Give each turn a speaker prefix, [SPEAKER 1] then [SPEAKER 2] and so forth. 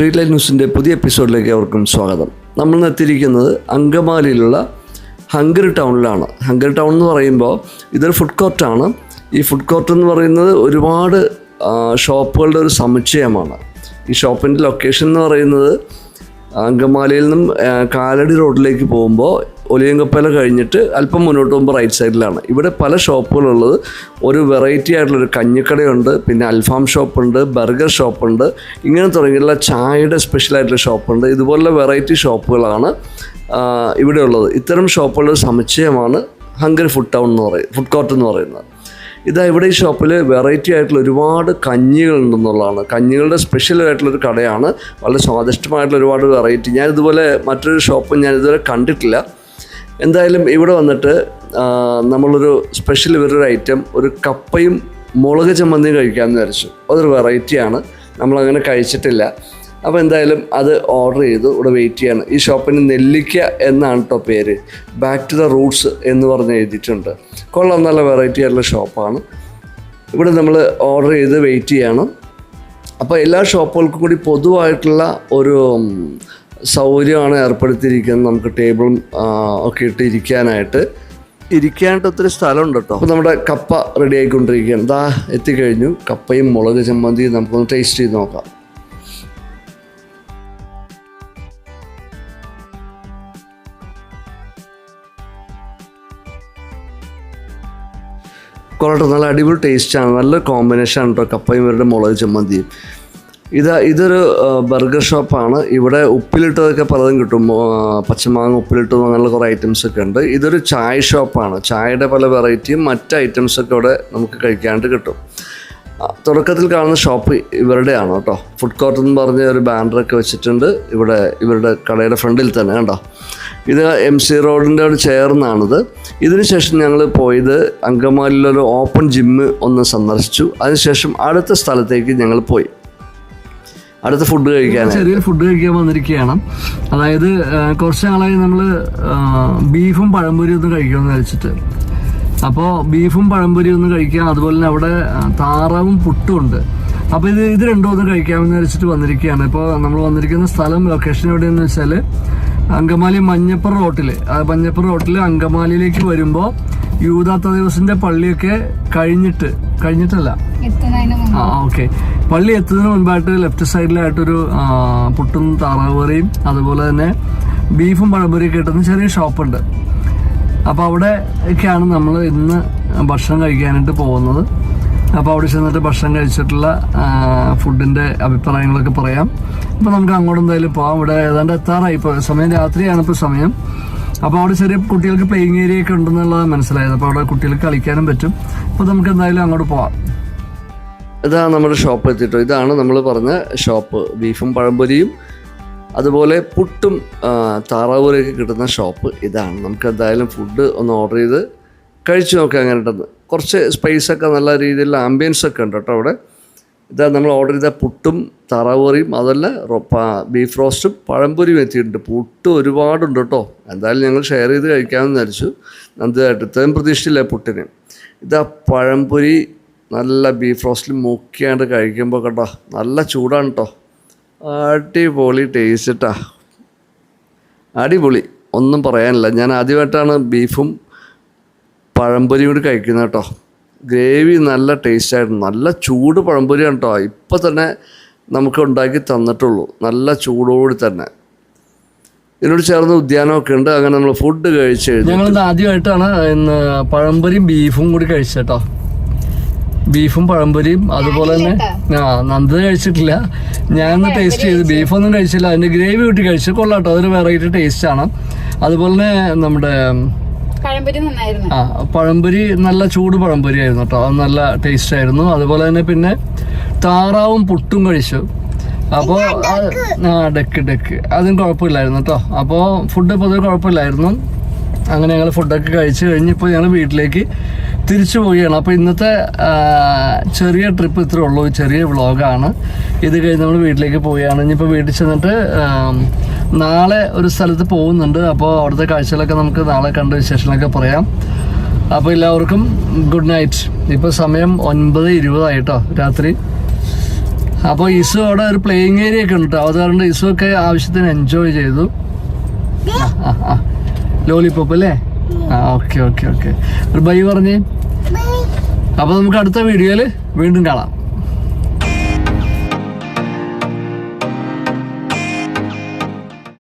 [SPEAKER 1] Street light ന്യൂസിന്റെ പുതിയ എപ്പിസോഡിലേക്ക് അവർക്കും സ്വാഗതം. നമ്മൾ എത്തിയിരിക്കുന്നത് അങ്കമാലിയിലുള്ള ഹങ്കറി ടൗണിലാണ്. ഹങ്കറി ടൗൺ എന്ന് പറയുമ്പോൾ ഇതൊരു ഫുഡ് കോർട്ടാണ്. ഈ ഫുഡ് കോർട്ട് എന്ന് പറയുന്നത് ഒരുപാട് ഷോപ്പുകളുടെ ഒരു സമുച്ചയമാണ്. ഈ ഷോപ്പിന്റെ ലൊക്കേഷൻ എന്ന് പറയുന്നത് അങ്കമാലിയിൽ നിന്നും കാലടി റോഡിലേക്ക് പോകുമ്പോൾ ഒലിയങ്കപ്പല കഴിഞ്ഞിട്ട് അല്പം മുന്നോട്ട് പോകുമ്പോൾ റൈറ്റ് സൈഡിലാണ് ഇവിടെ പല ഷോപ്പുകളുള്ളത്. ഒരു വെറൈറ്റി ആയിട്ടുള്ളൊരു കഞ്ഞിക്കടയുണ്ട് പിന്നെ അൽഫാം ഷോപ്പുണ്ട് ബർഗർ ഷോപ്പുണ്ട് ഇങ്ങനെ തുടങ്ങിയുള്ള ചായയുടെ സ്പെഷ്യലായിട്ടുള്ള ഷോപ്പുണ്ട്. ഇതുപോലുള്ള വെറൈറ്റി ഷോപ്പുകളാണ് ഇവിടെ ഉള്ളത്. ഇത്തരം ഷോപ്പുകളുടെ സമുച്ചയമാണ് ഹംഗറി ഫുഡ് ടൗൺ എന്ന് പറയും ഫുഡ് കോർട്ട് എന്ന് പറയുന്നത്. ഇതാ ഇവിടെ ഈ ഷോപ്പിൽ വെറൈറ്റി ആയിട്ടുള്ള ഒരുപാട് കഞ്ഞികളുണ്ടെന്നുള്ളതാണ് കഞ്ഞികളുടെ സ്പെഷ്യൽ ആയിട്ടുള്ളൊരു കടയാണ്. വളരെ സ്വാദിഷ്ടമായിട്ടുള്ള ഒരുപാട് വെറൈറ്റി ഞാൻ ഇതുപോലെ മറ്റൊരു ഷോപ്പ് ഞാൻ ഇതുവരെ കണ്ടിട്ടില്ല. എന്തായാലും ഇവിടെ വന്നിട്ട് നമ്മളൊരു സ്പെഷ്യൽ ഇവരൊരു ഐറ്റം ഒരു കപ്പയും മുളക് ചമ്മന്തിയും കഴിക്കാമെന്ന് വിചാരിച്ചു. അതൊരു വെറൈറ്റിയാണ് നമ്മളങ്ങനെ കഴിച്ചിട്ടില്ല. അപ്പോൾ എന്തായാലും അത് ഓർഡർ ചെയ്തു. ഇവിടെ വെയിറ്റ് ചെയ്യാണ്. ഈ ഷോപ്പിന് നെല്ലിക്ക എന്നാണ് കേട്ടോ പേര്. ബാക്ക് ടു ദ റൂട്ട്സ് എന്ന് പറഞ്ഞ് എഴുതിയിട്ടുണ്ട്. കൊള്ളാം. നല്ല വെറൈറ്റി ആയിട്ടുള്ള ഷോപ്പാണ്. ഇവിടെ നമ്മൾ ഓർഡർ ചെയ്ത് വെയിറ്റ് ചെയ്യണം. അപ്പോൾ എല്ലാ ഷോപ്പുകൾക്കും കൂടി പൊതുവായിട്ടുള്ള ഒരു സൗകര്യമാണ് ഏർപ്പെടുത്തിയിരിക്കുന്നത്. നമുക്ക് ടേബിളും ഒക്കെ ഇട്ട് ഇരിക്കാനായിട്ട്. ഇരിക്കാനായിട്ട് ഒത്തിരി സ്ഥലമുണ്ട് കേട്ടോ. അപ്പോൾ നമ്മുടെ കപ്പ റെഡി ആയിക്കൊണ്ടിരിക്കുകയാണ്. ഇതാ എത്തിക്കഴിഞ്ഞു. കപ്പയും മുളക് ചമ്മന്തിയും നമുക്കൊന്ന് ടേസ്റ്റ് ചെയ്ത് നോക്കാം. കൊള്ളട്ടെ നല്ല അടിപൊളി ടേസ്റ്റാണ് നല്ല കോമ്പിനേഷൻ ആണ് കേട്ടോ കപ്പയും ഇവരുടെ മുളക് ചമ്മന്തിയും. ഇത് ഇതൊരു ബർഗർ ഷോപ്പാണ്. ഇവിടെ ഉപ്പിലിട്ടതൊക്കെ പലതും കിട്ടും. പച്ചമാങ്ങ ഉപ്പിലിട്ടതും അങ്ങനെയുള്ള കുറേ ഐറ്റംസ് ഒക്കെ ഉണ്ട്. ഇതൊരു ചായ ഷോപ്പാണ്. ചായയുടെ പല വെറൈറ്റിയും മറ്റ് ഐറ്റംസൊക്കെ ഇവിടെ നമുക്ക് കഴിക്കാനായിട്ട് കിട്ടും. തുടക്കത്തിൽ കാണുന്ന ഷോപ്പ് ഇവരുടെയാണ് കേട്ടോ. ഫുഡ് കോർട്ട് എന്ന് പറഞ്ഞ ഒരു ബാനറൊക്കെ വെച്ചിട്ടുണ്ട്. ഇവിടെ ഇവരുടെ കടയുടെ ഫ്രണ്ടിൽ തന്നെ കണ്ടോ. ഇത് എം സി റോഡിന്റെ ഒരു ചേർന്നാണിത്. ഇതിന് ശേഷം ഞങ്ങൾ പോയത് അങ്കമാലിയിലൊരു ഓപ്പൺ ജിമ്മ് ഒന്ന് സന്ദർശിച്ചു. അതിനുശേഷം അടുത്ത സ്ഥലത്തേക്ക് ഞങ്ങൾ പോയി. അടുത്ത ഫുഡ് കഴിക്കാൻ
[SPEAKER 2] ചെറിയ ഫുഡ് കഴിക്കാൻ വന്നിരിക്കുകയാണ്. അതായത് കുറച്ച് നാളായി നമ്മൾ ബീഫും പഴംപൊരിയും ഒന്നും കഴിക്കുമെന്ന് വെച്ചിട്ട് അപ്പോൾ ബീഫും പഴംപൊരി ഒന്നും കഴിക്കാം. അതുപോലെ തന്നെ അവിടെ താറാവും പുട്ടും ഉണ്ട്. അപ്പോൾ ഇത് ഇത് രണ്ടും ഒന്ന് കഴിക്കാമെന്ന് വെച്ചിട്ട് വന്നിരിക്കുകയാണ്. ഇപ്പോൾ നമ്മൾ വന്നിരിക്കുന്ന സ്ഥലം ലൊക്കേഷൻ എവിടെയെന്ന് വെച്ചാൽ അങ്കമാലി മഞ്ഞപ്പുറ റോട്ടിൽ മഞ്ഞപ്പുറ റോട്ടിൽ അങ്കമാലിയിലേക്ക് വരുമ്പോൾ യൂദാത്ത ദിവസിന്റെ പള്ളിയൊക്കെ കഴിഞ്ഞിട്ട് കഴിഞ്ഞിട്ടല്ല? ആ ഓക്കെ. പള്ളി എത്തുന്നതിന് മുൻപായിട്ട് ലെഫ്റ്റ് സൈഡിലായിട്ടൊരു പുട്ടും താറാവ് കറിയും അതുപോലെ തന്നെ ബീഫും പഴംപൊരിയും കിട്ടുന്ന ചെറിയ ഷോപ്പുണ്ട്. അപ്പോൾ അവിടെ ഒക്കെയാണ് നമ്മൾ ഇന്ന് ഭക്ഷണം കഴിക്കാനായിട്ട് പോകുന്നത്. അപ്പോൾ അവിടെ ചെന്നിട്ട് ഭക്ഷണം കഴിച്ചിട്ടുള്ള ഫുഡിന്റെ അഭിപ്രായങ്ങളൊക്കെ പറയാം. അപ്പോൾ നമുക്ക് അങ്ങോട്ട് എന്തായാലും പോകാം ഇവിടെ ഏതാണ്ട് എത്താറായി. ഇപ്പോൾ സമയം രാത്രിയാണ് ഇപ്പോൾ സമയം. അപ്പോൾ അവിടെ ചെറിയ കുട്ടികൾക്ക് പ്ലേയിങ് ഏരിയ ഒക്കെ ഉണ്ടെന്നുള്ളത് മനസ്സിലായത്. അപ്പോൾ അവിടെ കുട്ടികൾക്ക് കളിക്കാനും പറ്റും. അപ്പോൾ നമുക്ക് എന്തായാലും അങ്ങോട്ട് പോവാം.
[SPEAKER 1] ഇതാണ് നമ്മുടെ ഷോപ്പ് എത്തിയിട്ടോ. ഇതാണ് നമ്മൾ പറഞ്ഞ ഷോപ്പ് ബീഫും പഴംപൊരിയും അതുപോലെ പുട്ടും താറാവൂരൊക്കെ കിട്ടുന്ന ഷോപ്പ് ഇതാണ്. നമുക്ക് എന്തായാലും ഫുഡ് ഒന്ന് ഓർഡർ ചെയ്ത് കഴിച്ചു നോക്കാം അങ്ങനെ ഉണ്ടെന്ന് കുറച്ച് സ്പൈസൊക്കെ നല്ല രീതിയിലുള്ള ആംബിയൻസ് ഒക്കെ ഉണ്ട് കേട്ടോ അവിടെ. ഇതാ നമ്മൾ ഓർഡർ ചെയ്ത പുട്ടും താറാവൂറിയും അതല്ല ബീഫ് റോസ്റ്റും പഴംപൊരിയും എത്തിയിട്ടുണ്ട്. പുട്ട് ഒരുപാടുണ്ട് കേട്ടോ. എന്തായാലും ഞങ്ങൾ ഷെയർ ചെയ്ത് കഴിക്കാമെന്ന് വിചാരിച്ചു. നന്നായിട്ട് ഇത്രയും പ്രതീക്ഷിച്ചില്ല പുട്ടിന്. ഇതാ പഴംപൊരി നല്ല ബീഫ് റോസ്റ്റിൽ മുക്കിയാണ്ട് കഴിക്കുമ്പോൾ കേട്ടോ നല്ല ചൂടാണ് കേട്ടോ അടിപൊളി ടേസ്റ്റാ അടിപൊളി ഒന്നും പറയാനില്ല. ഞാൻ ആദ്യമായിട്ടാണ് ബീഫും പഴംപൊരിയും കൂടി കഴിക്കുന്നത് കേട്ടോ ഗ്രേവി നല്ല ടേസ്റ്റ് ആയിരുന്നു. നല്ല ചൂട് പഴംപൊരിയാണ് കേട്ടോ ഇപ്പം തന്നെ നമുക്ക് ഉണ്ടാക്കി തന്നിട്ടുള്ളൂ. നല്ല ചൂടോടി തന്നെ. ഇതിനോട് ചേർന്ന് ഉദ്യാനമൊക്കെ ഉണ്ട്. അങ്ങനെ നമ്മൾ ഫുഡ് കഴിച്ച്
[SPEAKER 2] ഞങ്ങൾ ആദ്യമായിട്ടാണ് പഴംപൊരിയും ബീഫും കൂടി കഴിച്ചേട്ടോ ബീഫും പഴംപൊരിയും അതുപോലെ തന്നെ ആ നന്ദ കഴിച്ചിട്ടില്ല. ഞാൻ ഒന്ന് ടേസ്റ്റ് ചെയ്ത് ബീഫൊന്നും കഴിച്ചില്ല. അതിന്റെ ഗ്രേവി കൂട്ടി കഴിച്ചു. കൊള്ളാട്ടോ. അതൊരു വെറൈറ്റി ടേസ്റ്റ് ആണ്. അതുപോലെ തന്നെ നമ്മുടെ ആ പഴംപൊരി നല്ല ചൂട് പഴംപൊരി ആയിരുന്നു കേട്ടോ അത് നല്ല ടേസ്റ്റ് ആയിരുന്നു. അതുപോലെ തന്നെ പിന്നെ താറാവും പുട്ടും കഴിച്ചു. അപ്പോൾ ആ ഡെക്ക്. ഡെക്ക് അതും കുഴപ്പമില്ലായിരുന്നു കേട്ടോ അപ്പോൾ ഫുഡ് പൊതുവെ കുഴപ്പമില്ലായിരുന്നു. അങ്ങനെ ഞങ്ങൾ ഫുഡൊക്കെ കഴിച്ച് കഴിഞ്ഞ് ഇപ്പോൾ ഞങ്ങൾ വീട്ടിലേക്ക് തിരിച്ചു പോവുകയാണ്. അപ്പോൾ ഇന്നത്തെ ചെറിയ ട്രിപ്പ് ഇത്രേ ഉള്ളൂ. ചെറിയ വ്ളോഗാണ്. ഇത് കഴിഞ്ഞ് നമ്മൾ വീട്ടിലേക്ക് പോവുകയാണ്. ഇനിയിപ്പോൾ വീട്ടിൽ ചെന്നിട്ട് നാളെ ഒരു സ്ഥലത്ത് പോകുന്നുണ്ട്. അപ്പോൾ അവിടുത്തെ കാഴ്ചകളൊക്കെ നമുക്ക് നാളെ കണ്ട വിശേഷങ്ങളൊക്കെ പറയാം. അപ്പോൾ എല്ലാവർക്കും ഗുഡ് നൈറ്റ് ഇപ്പോൾ സമയം ഒൻപത് ഇരുപതായിട്ടോ രാത്രി. അപ്പോൾ ഇസു അവിടെ ഒരു പ്ലേയിങ് ഏരിയ ഒക്കെ ഉണ്ട് അത് കാരണം ഒക്കെ ആവശ്യത്തിന് എൻജോയ് ചെയ്തു. ലോലിപ്പോപ്പ് അല്ലേ? ആ ഓക്കെ ഓക്കെ ഓക്കെ. ഒരു ബൈ പറഞ്ഞേ. അപ്പോൾ നമുക്ക് അടുത്ത വീഡിയോയിൽ വീണ്ടും കാണാം.